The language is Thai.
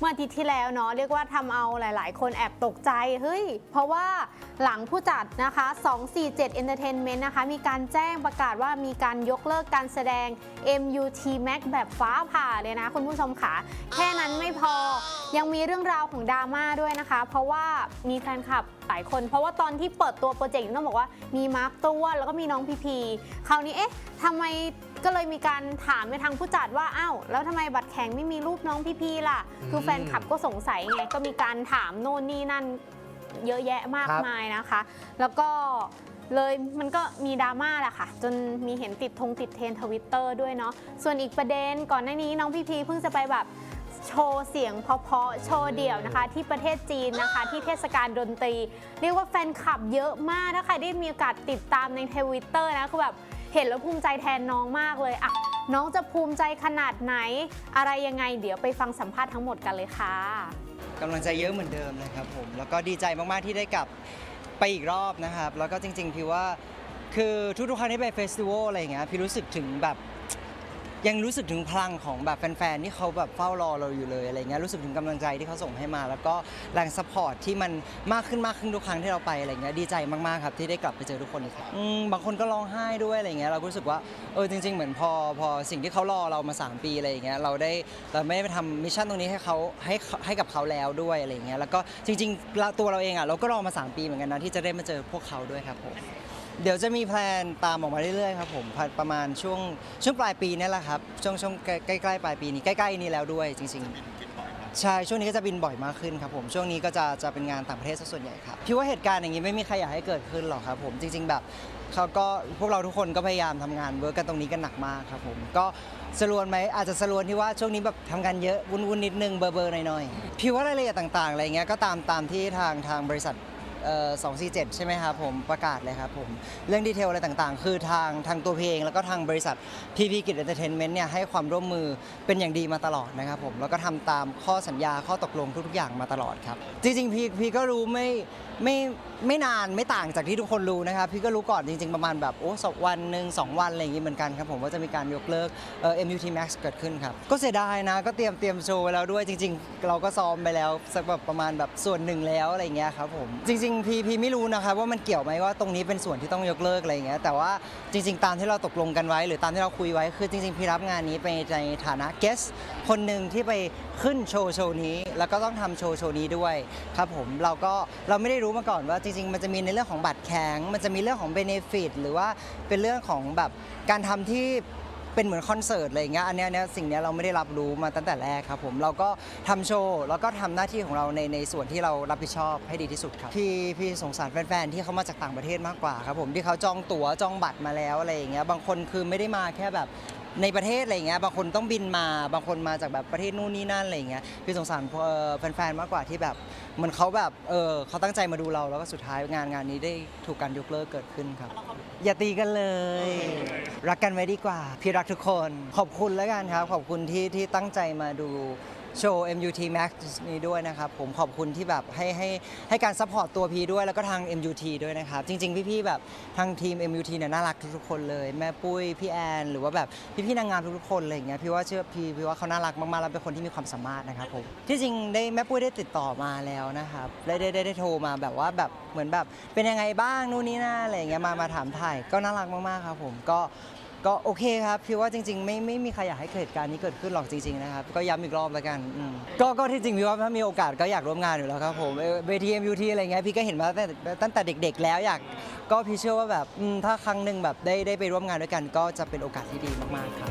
เมื่ออาทิตย์ที่แล้วเนาะเรียกว่าทำเอาหลาย ๆ คนแอบตกใจเฮ้ยเพราะว่าหลังผู้จัดนะคะ 247 Entertainment นะคะ มีการแจ้งประกาศว่ามีการยกเลิกการแสดง MUT Max แบบฟ้าผ่าเลยนะคุณผู้ชมค่ะแค่นั้นไม่พอยังมีเรื่องราวของดราม่าด้วยนะคะ เพราะว่ามีแฟนคลับหลายคน เพราะว่าตอนที่เปิดตัวโปรเจกต์ต้องบอกว่ามีมาร์คตัวแล้วก็มีน้องพีพีคราวนี้เอ๊ะทำไม ก็เลยมีการถามไปทางผู้จัดว่าอ้าวแล้วทำไมบัตรแข็งไม่มีรูปน้องพีพีล่ะ คือแฟนคลับก็สงสัยไงก็มีการถามโน่นนี่นั่นเยอะแยะมากครับมายนะคะ แล้วก็เลยมันก็มีดราม่าแหละค่ะ จนมีเห็นติดธงติดเทรนทวิตเตอร์ Twitter ด้วยเนาะส่วนอีกประเด็นก่อนหน้านี้น้องพีพีเพิ่งจะไปแบบโชว์เสียงเพราะๆโชว์เดี่ยวนะคะ ที่ประเทศจีนนะคะ ที่เทศกาลดนตรี เรียกว่าแฟนคลับเยอะมากถ้าใครได้มีโอกาสติดตามในทวิตเตอร์นะคือแบบ เห็นแล้วภูมิใจแทนน้องมากเลยอะน้องจะภูมิใจขนาดไหน อะไรยังไง เดี๋ยวไปฟังสัมภาษณ์ทั้งหมดกันเลยค่ะกำลังใจเยอะเหมือนเดิมนะครับผมแล้วก็ดีใจมากๆที่ได้กลับไปอีกรอบนะครับ แล้วก็จริงๆพี่ว่าคือทุกๆครั้งที่ไปเฟสติวัลอะไรอย่างเงี้ยพี่รู้สึกถึงแบบ ยังรู้สึกถึงพลังของแบบแฟนๆที่เขาแบบเฝ้ารอเราอยู่เลยอะไรเงี้ยรู้สึกถึงกำลังใจที่เขาส่งให้มา แล้วก็แรงซัพพอร์ตที่มันมากขึ้นมากขึ้นทุกครั้งที่เราไปอะไรเงี้ยดีใจมากๆครับที่ได้กลับไปเจอทุกคนอีกครั้งอืมบางคนก็ร้องไห้ด้วยอะไรเงี้ยเราก็รู้สึกว่าเออจริง ๆ เหมือนพอพอสิ่งที่เขารอเรามา 3 ปีอะไรอย่างเงี้ยเราได้เราไม่ได้ไปทำมิชชั่นตรงนี้ให้เขาให้ให้กับเขาแล้วด้วยอะไรเงี้ยแล้วก็จริงๆเราตัวเราเองอะเราก็รอมา 3 ปีเหมือนกันนะที่จะได้มาเจอพวกเขาด้วยครับผม เดี๋ยวจะมีแพลนตามออกมาเรื่อยๆครับผมภายประมาณช่วงช่วงปลายปีนี่แหละครับช่วงช่วงใกล้ๆปลายปีนี้ใกล้ๆนี้แล้วด้วยจริง ๆ ใช่ช่วงนี้ก็จะบินบ่อยมากขึ้นครับผมช่วงนี้ก็จะจะเป็นงานต่างประเทศซะส่วนใหญ่ครับพี่ว่าเหตุการณ์อย่างนี้ไม่มีใครอยากให้เกิดขึ้นหรอกครับผมจริง ๆ แบบเขาก็พวกเราทุกคนก็พยายามทำงานเวิร์กกันตรงนี้กันหนักมากครับผมก็สรวนไหมอาจจะสรวนที่ว่าช่วงนี้แบบทำงานเยอะวุ่นๆนิดนึงเบอร์เบอร์หน่อยๆพี่ว่ารายละเอียดต่างๆอะไรเงี้ยก็ตามตามที่ทางทางบริษัท เอ่อ247ใช่ไหมครับผมประกาศเลยครับผมเรื่องดีเทลอะไรต่างๆ คือทางทางตัวเพลง แล้วก็ทางบริษัท PP กิจเอนเตอร์เทนเมนต์เนี่ยให้ความร่วมมือเป็นอย่างดีมาตลอดนะครับผมแล้วก็ทำตามข้อสัญญาข้อตกลงทุกๆอย่างมาตลอดครับ จริงๆ พีพีก็รู้ไม่ไม่ไม่นานไม่ต่างจากที่ทุกคนรู้นะครับ พี่ก็รู้ก่อนจริงๆ ประมาณแบบโอ้สองวันหนึ่งสองวันอะไรอย่างงี้เหมือนกันครับผมว่าจะมีการยกเลิกเอ่อ MUT Max เกิดขึ้นครับ ก็เสียดายนะ ก็เตรียมเตรียมโชว์ไว้แล้วด้วยจริง ๆ เราก็ซ้อมไปแล้วสักแบบประมาณแบบส่วนหนึ่งแล้วอะไรอย่างเงี้ยครับผมจริงๆ พี่พี่ไม่รู้นะครับว่ามันเกี่ยวไหมว่าตรงนี้เป็นส่วนที่ต้องยกเลิกอะไรอย่างเงี้ยแต่ว่าจริง ๆ ตามที่เราตกลงกันไว้ หรือตามที่เราคุยไว้คือจริง ๆ พี่รับงานนี้ไปในฐานะ guest คนหนึ่งที่ไปขึ้นโชว์โชว์นี้ แล้วก็ต้องทำโชว์โชว์นี้ด้วยครับผมเราก็เราไม่ได้รู้มาก่อนว่าจริง ๆ มันจะมีในเรื่องของบัตรแข็งมันจะมีเรื่องของ benefit หรือว่าเป็นเรื่องของแบบการทำที่ เป็นเหมือนคอนเสิร์ตอะไรอย่างเงี้ยอันเนี้ยเนี้ยสิ่งเนี้ยเราไม่ได้รับรู้มาตั้งแต่แรกครับผมเราก็ทำโชว์แล้วก็ทำหน้าที่ของเราในในส่วนที่เรารับผิดชอบให้ดีที่สุดครับพี่พี่สงสารแฟนๆที่เขามาจากต่างประเทศมากกว่าครับผมที่เขาจองตั๋วจองบัตรมาแล้วอะไรอย่างเงี้ยบางคนคือไม่ได้มาแค่แบบในประเทศอะไรอย่างเงี้ยบางคนต้องบินมาบางคนมาจากแบบประเทศนู่นนี่นั่นอะไรอย่างเงี้ยพี่สงสารเอ่อแฟนๆมากกว่าที่แบบเหมือนเขาแบบเออเขาตั้งใจมาดูเราแล้วก็สุดท้ายงานงานนี้ได้ถูกการยกเลิกเกิดขึ้นครับ อย่าตีกันเลย รักกันไว้ดีกว่า พี่รักทุกคน ขอบคุณแล้วกันครับ ขอบคุณที่ที่ตั้งใจมาดู โชว์ MUT Max นี้ด้วยนะครับผมขอบคุณที่แบบให้ให้ให้การซัพพอร์ตตัวพีด้วยแล้วก็ทาง MUT ด้วยนะครับ จริง ๆ พี่ ๆ แบบทางทีม MUT เนี่ยน่ารักทุกๆคนเลย แม่ปุ้ย พี่แอน หรือว่าแบบพี่ ๆ นางงามทุกๆคนอะไรอย่างเงี้ยพี่ว่าเชื่อพี่พี่ว่าเขาน่ารักมากๆแล้วเป็นคนที่มีความสามารถนะครับผมที่จริงได้แม่ปุ้ยได้ติดต่อมาแล้วนะครับได้ได้ได้ได้โทรมาแบบว่าแบบเหมือนแบบเป็นยังไงบ้างนู่นนี่นั่นอะไรอย่างเงี้ยมามาถามถ่ายก็น่ารักมากๆครับผมก็ ก็โอเคครับพี่ว่าจริง ๆ ไม่ไม่มีใครอยากให้เกิดเหตุการณ์นี้เกิดขึ้นหรอกจริงๆนะครับก็ย้ำอีกรอบแล้วกันอืมก็ก็ที่จริงพี่ว่าถ้ามีโอกาสก็อยากร่วมงานอยู่แล้วครับผมเอ่อเวที MUT อะไรเงี้ยพี่ก็เห็นมาตั้งแต่ตั้งแต่เด็ก ๆ แล้วอยากก็พี่เชื่อว่าแบบอืมถ้าครั้งหนึ่งแบบได้ได้ไปร่วมงานด้วยกัน ก็จะเป็นโอกาสที่ดีมากๆครับ